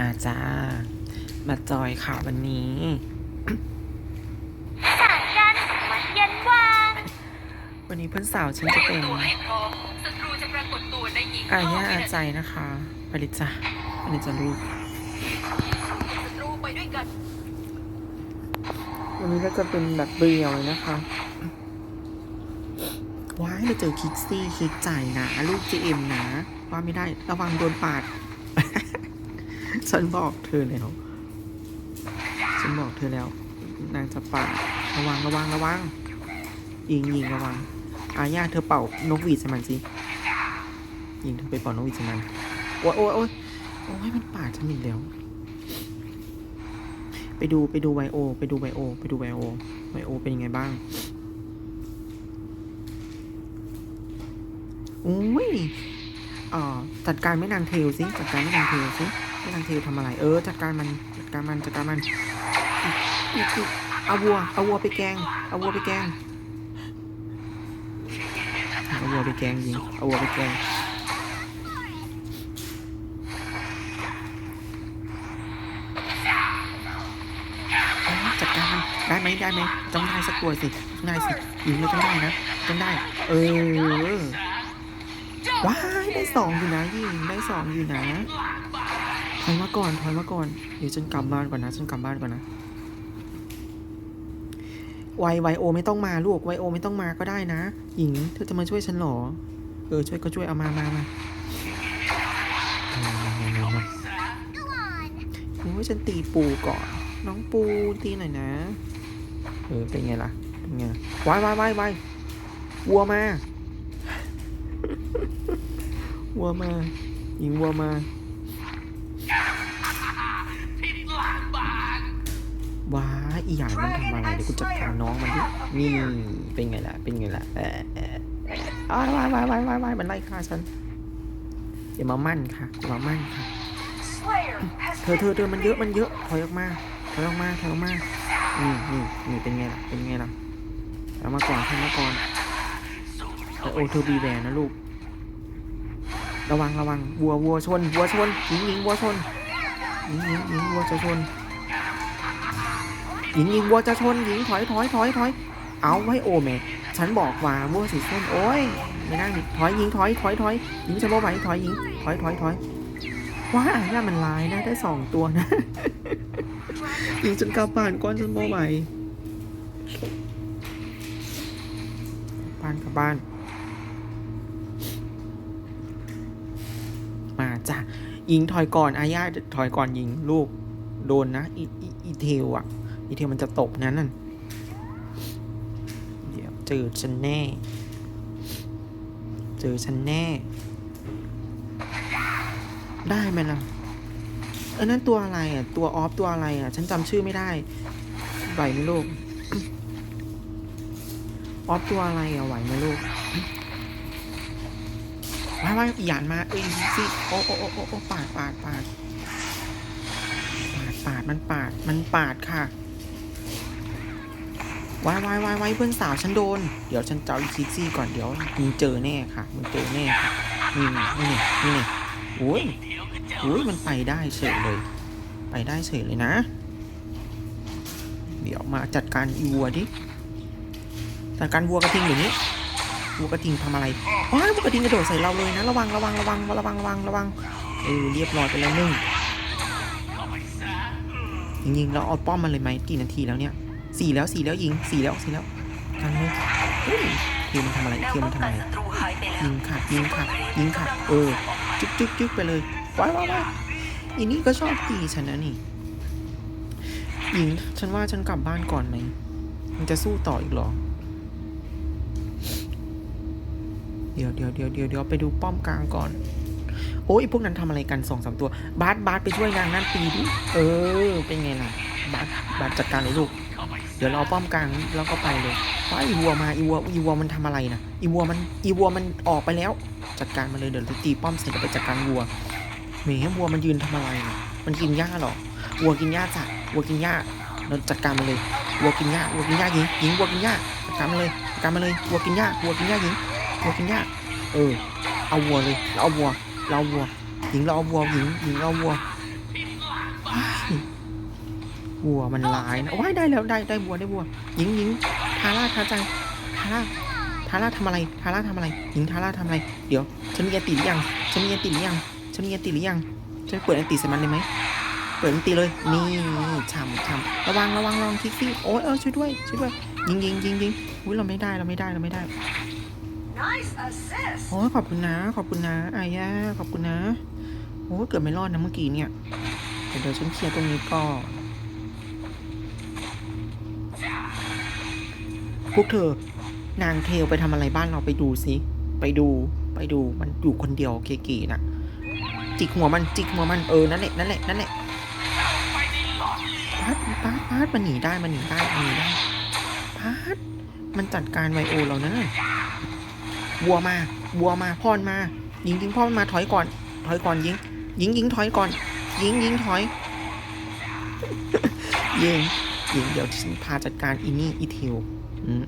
มาจ้า มาจอยค่ะวันนี้สารกันวันเย็นวานวันนี้เพื่อนสาวฉันจะเป็นตัวให้พร้อมศัตรูจะปรากฏตัวในอีกอาญาห้อาวินใจนะคะไปเลยจ้ะไปเลยจ้ะลูกศัตรูไปด้วยกันวันนี้ก็จะเป็นแบบเรียวเลยนะคะว้ายเราเจอคิกซี่คิกใจนะ ลูก GM นะ ว่าไม่ได้ระวังโดนปาด ฉันบอกเธอแล้ว ฉันบอกเธอแล้ว นางจะปาดระวังระวังระวังยิงยิงระวังอาญาเธอเป่านกหวีดใส่มันสิยิงเธอไปเป่านกหวีดใส่มันโอ้ยโอ้ยโอ้ยโอ้ยมันปาดฉันอีกแล้ว ไปดูไปดูไวโอ ไปดูไวโอ ไปดูไวโอไวโอเป็นยังไงบ้างอุ้ยอ่าจัดการแม่นางเทลสิจัดการแม่นางเทลสิ แม่นางเทลทำอะไร เออ จัดการมัน จัดการมัน จัดการมันเอาวัว เอาวัวไปแกง เอาวัวไปแกง เอาวัวไปแกงยิง เอาวัวไปแกงจัดการมันได้ไหมได้ไหมต้องได้สักตัวสิต้องได้สิยิงเลยต้องได้นะต้องได้ เออว้ายได้สองอยู่นะยิงได้สองอยู่นะ ถอยมาก่อนถอยมาก่อน เดี๋ยวฉันกลับบ้านก่อนนะฉันกลับบ้านก่อนนะไวไวโอไม่ต้องมาลูกไวโอไม่ต้องมาก็ได้นะ หญิงเธอจะมาช่วยฉันหรอ เออช่วยก็ช่วยเอามามามาโอ้ยฉันตีปูก่อน น้องปูตีหน่อยนะ เออเป็นไงล่ะเป็นไงวายวายวายวายวัวมา วัวมา หญิงวัวมา อีหยมันทำอะไรเดี๋ยวกูจัดการน้องมันดินี่เป็นไงล่ะ เป็นไงล่ะเออเอออ้ายวายวายวายวายวายมันไล่ฆ่าฉันอย่ามามั่นค่ะอย่ามามั่นค่ะเธอเธอเธอมันเยอะมันเยอะถอยออกมาถอยออกมาถอยออกมานี่นี่นี่เป็นไงล่ะเป็นไงล่ะถอยมาก่อนถอยมาก่อนแต่โอเธอบีแวนนะลูกระวังระวังวัววัวชนวัวชนหญิงหญิงวัวชนหญิงหญิงหญิงวัวจะชน หญิงหญิงวัวจะชนหญิงถอยถอยถอยถอยเอาไว้โอแม่ฉันบอกว่าวัวสีส้มโอ้ยไม่นั่งถอยหญิงถอยถอยถอยหญิงจะโมไหวถอยหญิงถอยถอยถอยว้าย่ามันลายนะได้สองตัวนะยิงจนกลับบ้านก้อนจนโมไหวบ้านกลับบ้าน มาจ้ะยิงถอยก่อนอาญาถอยก่อนยิงลูกโดนนะอีอีอีเทลอะ อีเทลมันจะตกนั้นนั่นเดี๋ยวเจอฉันแน่ เจอฉันแน่ ได้ไหมล่ะเออนั่นตัวอะไรอะ ตัวออฟตัวอะไรอะ ฉันจำชื่อไม่ได้ไหวไหมลูกออฟตัวอะไรอะไหวไหมลูกว้ายว้าหยานมาเอ้ยสิโอ้โอ้โอ้โอ้ปาดปาดปาดปาดปาดมันปาดมันปาดค่ะ วายวายวายวายเพื่อนสาวฉันโดน เดี๋ยวฉันจะเอาอีคิกซี่ก่อนเดี๋ยวมึงเจอแน่ค่ะมึงเจอแน่ค่ะนี่นี่นี่นี่โอ้ยอุ้ยมันไปได้เฉยเลย ไปได้เฉยเลยนะ เดี๋ยวมาจัดการอีวัวดิจัดการวัวกระทิงอย่างนี้วัวกระทิงทำอะไรว้าวัวกระทิงกระโดดใส่เราเลยนะระวังระวังระวังระวังระวังระวังเออเรียบร้อยไปแล้วนึ่งจริงๆเราเอาป้อมมันเลยไหมกี่นาทีแล้วเนี่ย สี่แล้วสี่แล้วยิงสี่แล้วสี่แล้วกันเลยเฮ้ยเทียมมันทำอะไรแนวเทียมป้มัอนงทำกัอะนไรศัตรูหายไปแล้วยิงค่ะยิงค่ะยิงค่ะเออจึ๊กจึ๊กจึ๊กไปเลยว้ายว้ายว้ายอีนี่ก็ชอบตีฉันนะนี่หญิงฉันว่าฉันกลับบ้านก่อนไหมมันจะสู้ต่ออีกเหรอ เดี๋ยวเดี๋ยวเดี๋ยวเดี๋ยวเดี๋ยวไปดูป้อมกลางก่อน โอ้ยพวกนั้นทำอะไรกันสองสามตัว บาสบาสไปช่วยนางนั่นตีดิ เออ เป็นไงล่ะ บาสบาสจัดการเลยลูก เดี๋ยวเราเอป้อมกลางแล้วก็ไปเลยว้าอีวัวมาอีวัวอีวัวมันทำอะไรนะอีวัวมันอีวัวมันออกไปแล้ว จัดการมันเลยเดี๋ยวเราตีป้อมเสร็จแล้วไปจัดการวัวแหมวัวมันยืนทำอะไรนะมันกินหญ้าหรอวัวกินหญ้าจ้ะวัวกินหญ้าเราจัดการมันเลยวัวกินหญ้าวัวกินหญ้าหญิงหญิงวัวกินหญ้าจัดการมันเลยจัดการมันเลยวัวกินหญ้าวัวกินหญ้าหญิงวัวกินหญ้าเออเอาวัวเลยเราเอาวัวเราเอาวัวหญิงเราเอาวัวหญิงหญิงเราเอาวัว วัวมันร้ายนะว้ายได้แล้วได้ได้วัวได้วัวยิงยิงทาร่าทาจังทาร่าทาร่าทำอะไรทาร่าทำอะไร หญิงทาร่าทำอะไร เดี๋ยวฉันมีอันติหรือยังฉันมีอันติหรือยังฉันมีอันติหรือยังฉันเปิดอันติใส่มันเลยไหมเปิดอันติเลยนี่ช่ำช่ำระวังระวังระวังคิกซี่โอ้ยเออช่วยด้วยช่วยด้วยยิงยิงยิงยิงอุ้ยเราไม่ได้เราไม่ได้เราไม่ได้ Nice assist โอ้ยขอบคุณนะ ขอบคุณนะอายาขอบคุณนะโอ้ยเกือบไม่รอดนะเมื่อกี้เนี่ยเดี๋ยวเดี๋ยวฉันเคลียร์ตรงนี้ก็ พวกเธอนางเทลไปทำอะไรบ้านเราไปดูสิไปดูไปดูมันอยู่คนเดียวเก๋ๆนะจิกหัวมันจิกหัวมันเออนั่นแหละนั่นแหละนั่นแหละพาดพาดพาดมันหนีได้มันหนีได้มันหนีได้พาดมันจัดการไวโอเรานะวัวมาวัวมาพอนมา ยิงยิงพ่อมันมาถอยก่อน ถอยก่อนยิง ยิงยิงถอยก่อน ยิงยิงถอยยิงยิงเดี๋ยวฉันพาจัดการอีนี่อีเทล อืม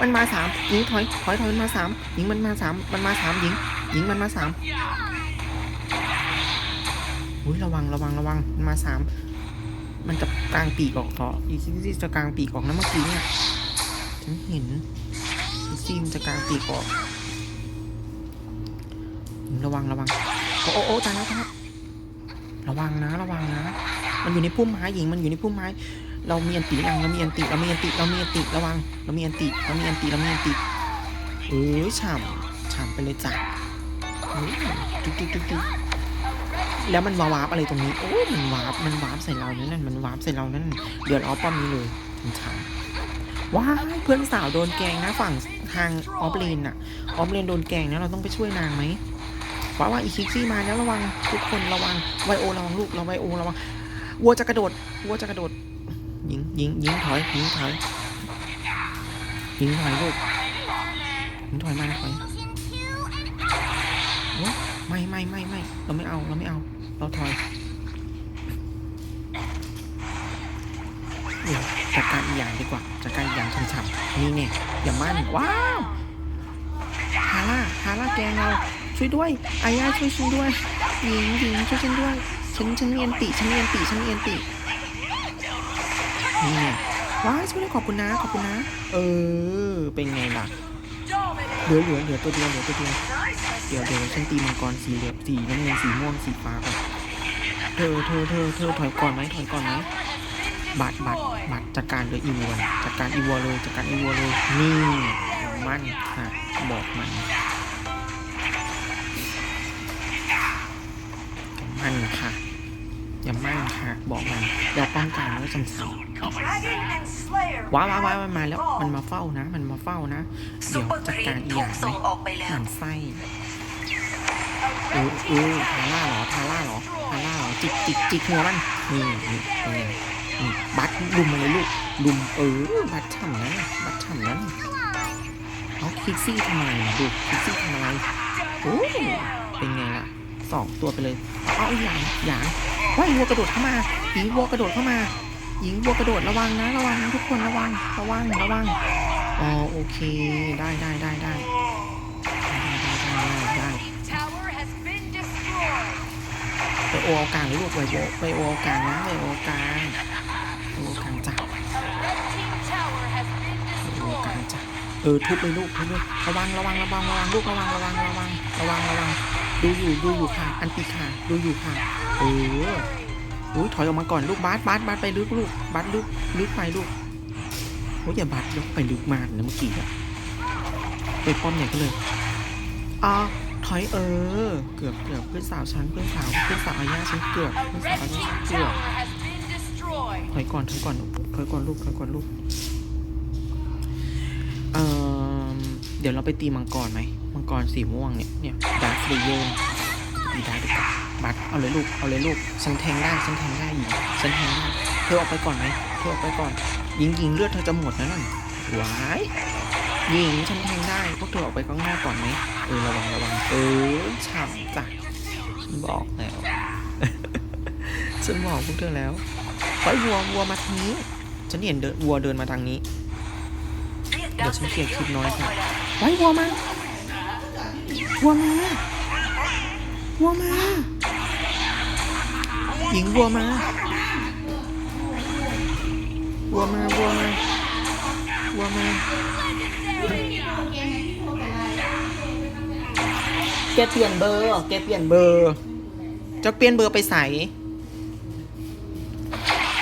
มันมาสามยิงถอยถอยถอยมันมาสามยิงมันมาสามมันมาสามยิงยิงมันมาสามอุ้ยระวังระวังระวังมันมาสามมันจะกลางปีกออกต่ออีซี่จะกลางปีกออกนะเมื่อกี้เนี่ยฉันเห็นซีมจะกลางปีกออกระวังระวังโอ้โอ้โอ้ตายแล้วตายแล้วระวังนะ ระวังนะ มันอยู่ในพุ่มไม้หญิงมันอยู่ในพุ่มไม้ เรามีอันติยังเรามีอันติเรามีอันติเรามีอันติระวังเรามีอันติเรามีอันติเรามีอันติเออฉ่ำฉ่ำไปเลยจ้ะเฮ้ยจุ๊กจุ๊กจุ๊กจุ๊กแล้วมันวาร์ปอะไรตรงนี้โอ้ยมันวาร์ปมันวาร์ปใส่เรานั่นมันวาร์ปใส่เรานั่นเดือดเอาป้อมนี้เลยฉ่ำว้าเพื่อนสาวโดนแกงนะฝั่งทางออฟเลนอะออฟเลนโดนแกงนะเราต้องไปช่วยนางไหมว้าว่าอีคิกซี่มาแล้วระวังทุกคนระวังไวโอระวังลูกเราไวโอระวังวัวจะกระโดดวัวจะกระโดด ยิงยิงยิงถอยยิงถอยยิงถอยลูกยิงถอยมาถอยไม่ไม่ไม่ไม่เราไม่เอาเราไม่เอา เราถอยจัดการอีกอย่างดีกว่าจัดการอีกอย่างฉ่ำๆนี่เนี่ยอย่ามั่นว้าวฮาร่าฮาร่าแกงเราช่วยด้วยอายาช่วยฉันด้วยหญิงหญิงช่วยฉันด้วยฉันฉันเรียนติฉันเรียนติฉันเรียนติ นี่เนี่ยว้ายช่วยด้วยขอบคุณนะ ขอบคุณนะ เออ เป็นไงล่ะ เหลือเหลือเหลือตัวเดียวเหลือตัวเดียว เดี๋ยวเดี๋ยวฉันตีมังกรสีเหลืองสีน้ำเงินสีม่วงสีฟ้าก่อนเธอเธอเธอเธอถอยก่อนไหมถอยก่อนไหมบัตรบัตรบัตรจัดการเลยอีวัวน่ะจัดการอีวัวเลยจัดการอีวัวเลยนี่มันค่ะบอกมันอย่ามันค่ะอย่ามั่นค่ะ บอกมัน อย่าป้องกันไว้สำคัญ Dragon and Slayer ว้าวว้าวว้าวมันมาแล้ว มันมาเฝ้านะ มันมาเฝ้านะซุเดี๋ปยวเปอร์จัดครีการมอีกถูอกย่างไหมส่งออกไปแล้หวมันไส้เออเออทาร่าเหรอทาร่าเหรอทาร่าเหรอจิกจิกจิกหัวมันนี่นี่เป็นไงนี่บัตลุมมาเลยลูกลุมเออบัตฉ่ำนั้นบัตฉ่ำนั้นเอาคิกซี่ทำอะไรนะลูกคิกซี่ทำอะไรโอ้เป็นไงล่ะ สองตัวไปเลยเอาอีหลางหยางว่าอีวัวกระโดดเข้ามาหญิงวัวกระโดดเข้ามาหญิงวัวกระโดดระวังนะระวังทุกคนระวังระวังระวังอ๋อโอเคได้ได้ได้ได้ไปโอเอาการลูกไปโอไปโอเอาการนะไปโอเอาการโอกลารจ้ะโอกลารจ้ะเออทุบไปลูกทุบเลระวังระวังระวังระวังลูกระวังระวังระวังระวังระวัง ดูอยู่ดูอยู่ค่ะ อันติค่ะ ดูอยู่ค่ะเอออุ้ยถอยออกมาก่อนลูกบาสบาสบาสไปลึกลูกบาสลึกลึกไปลูกโอ้ยอย่าบาสลึกไปลึกมากนะเมื่อกี้อะไปป้อมใหญ่ก็เลยอ่าถอยเออ เกือบเกือบเพื่อนสาวฉันเพื่อนสาวเพื่อนสาวอาญาฉันเกือบเพื่อนสาวอาญาเกือบถอยก่อนถอยก่อนถอยก่อนลูกถอยก่อนลูกเออเดี๋ยวเราไปตีมังกรไหม มังกรสีม่วงเนี่ย เนี่ยดาร์คเลเยอร์ตีด้ดีกาบัตเอาเลยลูก เอาเลยลูก ฉันแทงได้ ฉันแทงได้หญิงฉันแทงได้ เธอออกไปก่อนไหมเธอออกไปก่อน ยิงยิงเลือดเธอจะหมดนะนั่นว้ายยิงฉันแทงได้ พวกเธอออกไปข้างหน้าก่อนไหมเออระวังระวัง เออฉ่ำจ้ะฉันบอกแล้ว ฉันบอกพวกเธอแล้วไปวัววัวมาทางนี้ ฉันเห็นเดินวัวเดินมาทางนี้ เดี๋ยวฉันเคลียร์คลิปน้อยค่ะไว้วัวมา วัวมาวัวมาหญิงวัวมาวัวมาวัวมาวัวมาแกเปลี่ยนเบอร์แกเปลี่ยนเบอร์จะเปลี่ยนเบอร์ไปใส่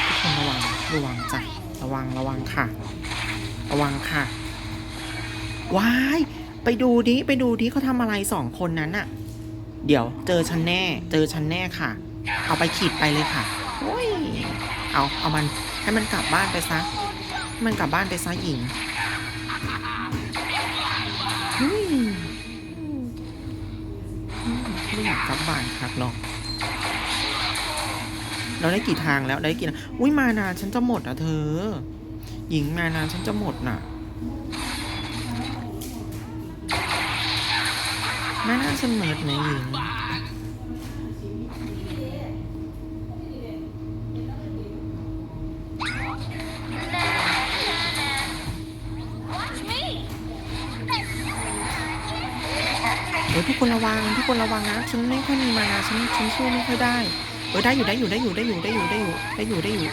ทุกคนระวังระวังจ้ะระวังระวังค่ะ ระวังค่ะว้าย ไปดูดิ ไปดูดิเขาทำอะไรสองคนนั้นอะเดี๋ยวเจอฉันแน่ เจอฉันแน่ค่ะ เอาไปขีดไปเลยค่ะโอ้ยเอาเอามันให้มันกลับบ้านไปซะให้มันกลับบ้านไปซะหญิงไม่อยากกลับบ้านครับหรอกเราได้กี่ทางแล้วได้กี่อุ้ยมานานฉันจะหมดอะเธอ หญิงมานานฉันจะหมดน่ะ ไมานาเหมิไหมหญิงเดี๋ยวทุกคนระวังทุกคนระวังนะฉันไม่ค่อยมีมานาฉันฉันสู้ไม่ค่อยได้เออได้อยู่ได้อยู่ได้อยู่ได้อยู่ได้อยู่ได้อยู่ได้อยู่ได้อยู่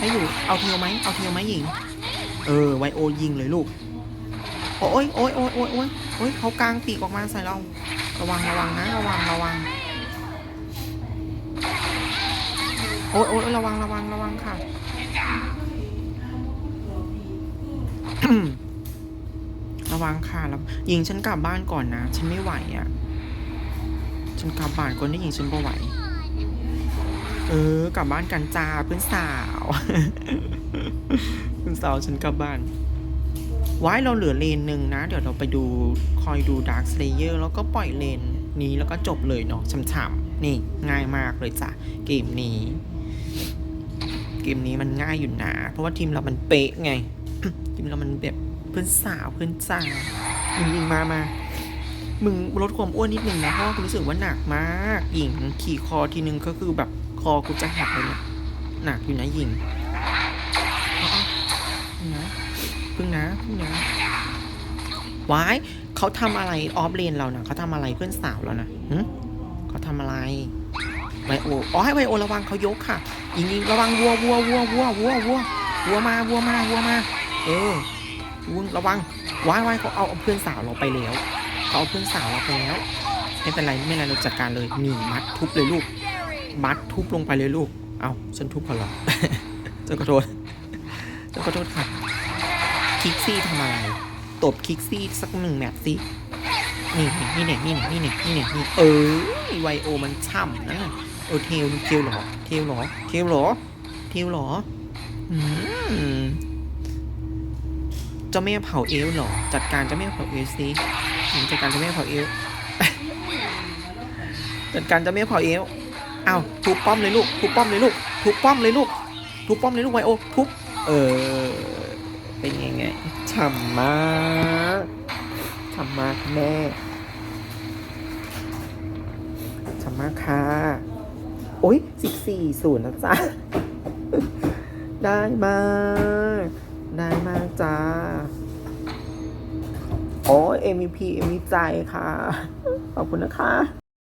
ได้อยู่เอาเทียวไหมเอาเทียวไหมหญิง เออไวโอยิงเลยลูกโอ้ยโอ้ยโอ้ยโอ้ยโอ้ยโอ้ยเขากลางปีกออกมาใส่เรา ระวังระวังนะระวังระวังโอ้ยโอ้ยระวังระวังระวังค่ะระวังค่ะแล้วยิงฉันกลับบ้านก่อนนะ ฉันไม่ไหวอะ ฉันกลับบ้านก่อนได้ยิงฉันไม่ไหว เออ กลับบ้านกันจ้าเพื่อนสาว เพื่อนสาวฉันกลับบ้าน ไว้เราเหลือเลนหนึ่งนะ เดี๋ยวเราไปดูคอยดูดาร์ s สเลเยอร์แล้วก็ปล่อยเลนนี้แล้วก็จบเลยเนาะช่ำๆนี่ง่ายมากเลยจ้ะเกมนี้ เกมนี้มันง่ายอยู่นะเพราะว่าทีมเรามันเป๊ะไง ทีมเรามันแบบเพื่อนสาวเพื่อนจ้ายิงยิงมามามึงลดความอ้วนนิดนึงนะเพราะว่ากูรู้สึกว่าหนักมากหญิงขี่คอทีนึงก็คือแบบคอกูจะหักเลยเนี่ยหนักอยู่นะหญิงอาเอาพึ่งนะ พึ่งนะพึ่งนะวายเขาทำอะไรออฟเลนเรานะเขาทำอะไรเพื่อนสาวเรานะหึเขาทำอะไรไวโออ๋อให้ไวโอระวังเขายกค่ะยิงยิงระวังวัววัววัววัววัววัววัวมาวัวมาวัวมา เออวัวระวังวายวายเขาเอาเพื่อนสาวเราไปแล้วเขาเอาเพื่อนสาวเราไปแล้วไม่เป็นไรไม่เป็นไรเราจัดการเลยหนีมัดทุบเลยลูก มัดทุบลงไปเลยลูก เอาฉันทุบเขาเหรอฉันขอโทษฉันขอโทษค่ะ คิกซี่ทำอะไร ตบคิกซี่สักหนึ่งแมตช์สินี่นี่นี่เนี่ยนี่เนี่ยนี่เนี่ยนี่เนี่ยนี่เออไวโอมันช่ำนะเออเทลเทลเหรอเทลเหรอเทลเหรอเทลเหรออืมเจ้าแม่เผาเอลเหรอจัดการเจ้าแม่เผาเอลสิจัดการเจ้าแม่เผาเอลจัดการเจ้าแม่เผาเอลอ้าวทุบป้อมเลยลูกทุบป้อมเลยลูกทุบป้อมเลยลูกทุบป้อมเลยลูกไวโอทุบเออ เป็นไงไงฉ่ำมากฉ่ำมากแม่ฉ่ำมากค่ะโอ้ยสิบสี่ศูนย์นะจ๊ะ ได้มาก ได้มากจ้าโอ้ย MVP มีใจค่ะ ขอบคุณนะคะ